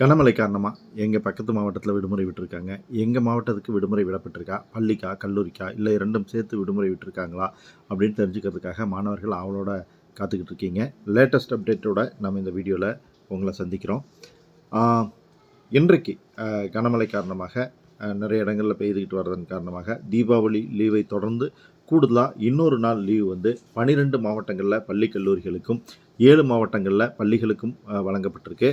கனமழை காரணமாக எங்கள் பக்கத்து மாவட்டத்தில் விடுமுறை விட்டுருக்காங்க. எங்கள் மாவட்டத்துக்கு விடுமுறை விடப்பட்டிருக்கா? பள்ளிக்கா கல்லூரிக்கா? இல்லை இரண்டும் சேர்த்து விடுமுறை விட்டுருக்காங்களா? அப்படின்னு தெரிஞ்சுக்கிறதுக்காக மாணவர்கள் அவளோட காத்துக்கிட்டு இருக்கீங்க. லேட்டஸ்ட் அப்டேட்டோட நம்ம இந்த வீடியோவில் உங்களை சந்திக்கிறோம். இன்றைக்கு கனமழை காரணமாக நிறைய இடங்களில் பெய்துக்கிட்டு வர்றதன் காரணமாக தீபாவளி லீவை தொடர்ந்து கூடுதலாக இன்னொரு நாள் லீவு வந்து பன்னிரெண்டு மாவட்டங்களில் பள்ளி கல்லூரிகளுக்கும் ஏழு மாவட்டங்களில் பள்ளிகளுக்கும் வழங்கப்பட்டிருக்கு.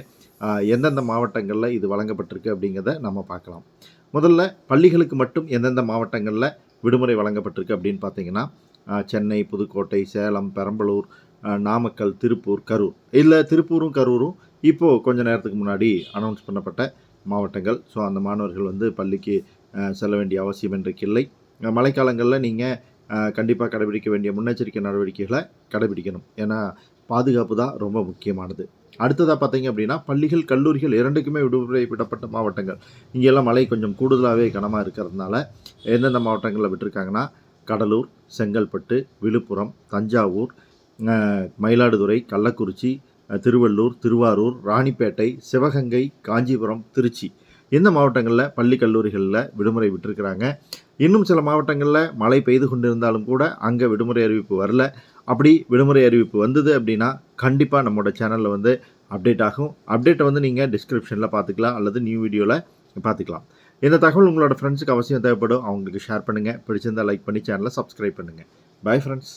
எந்தெந்த மாவட்டங்களில் இது வழங்கப்பட்டிருக்கு அப்படிங்கிறத நம்ம பார்க்கலாம். முதல்ல பள்ளிகளுக்கு மட்டும் எந்தெந்த மாவட்டங்களில் விடுமுறை வழங்கப்பட்டிருக்கு அப்படின்னு பார்த்தீங்கன்னா சென்னை புதுக்கோட்டை சேலம் பெரம்பலூர் நாமக்கல் திருப்பூர் கரூர். இதில் திருப்பூரும் கரூரும் இப்போது கொஞ்ச நேரத்துக்கு முன்னாடி அனௌன்ஸ் பண்ணப்பட்ட மாவட்டங்கள். ஸோ அந்த மாணவர்கள் வந்து பள்ளிக்கு செல்ல வேண்டிய அவசியம் இன்றைக்கு இல்லை. மழைக்காலங்களில் நீங்கள் கண்டிப்பாக கடைபிடிக்க வேண்டிய முன்னெச்சரிக்கை நடவடிக்கைகளை கடைபிடிக்கணும். ஏன்னா பாதுகாப்பு தான் ரொம்ப முக்கியமானது. அடுத்ததாக பார்த்தீங்க அப்படின்னா பள்ளிகள் கல்லூரிகள் இரண்டுக்குமே விடுமுறை விடப்பட்ட மாவட்டங்கள். இங்கெல்லாம் மழை கொஞ்சம் கூடுதலாகவே கனமாக இருக்கிறதுனால எந்தெந்த மாவட்டங்களில் விட்டுருக்காங்கன்னா கடலூர் செங்கல்பட்டு விழுப்புரம் தஞ்சாவூர் மயிலாடுதுறை கள்ளக்குறிச்சி திருவள்ளூர் திருவாரூர் ராணிப்பேட்டை சிவகங்கை காஞ்சிபுரம் திருச்சி. இந்த மாவட்டங்களில் பள்ளி கல்லூரிகளில் விடுமுறை விட்டுருக்குறாங்க. இன்னும் சில மாவட்டங்களில் மழை பெய்து கொண்டிருந்தாலும் கூட அங்கே விடுமுறை அறிவிப்பு வரல. அப்படி விடுமுறை அறிவிப்பு வந்தது அப்படின்னா கண்டிப்பாக நம்மளோட சேனலில் வந்து அப்டேட் ஆகும். அப்டேட்டை வந்து நீங்கள் டிஸ்கிரிப்ஷனில் பார்த்துக்கலாம் அல்லது நியூ வீடியோவில் பார்த்துக்கலாம். இந்த தகவல் உங்களோட ஃப்ரெண்ட்ஸுக்கு அவசியம் தேவைப்படும். அவங்களுக்கு ஷேர் பண்ணுங்கள் பிடிச்சிருந்தால் லைக் பண்ணி சேனலை சப்ஸ்கிரைப் பண்ணுங்கள் பை ஃப்ரெண்ட்ஸ்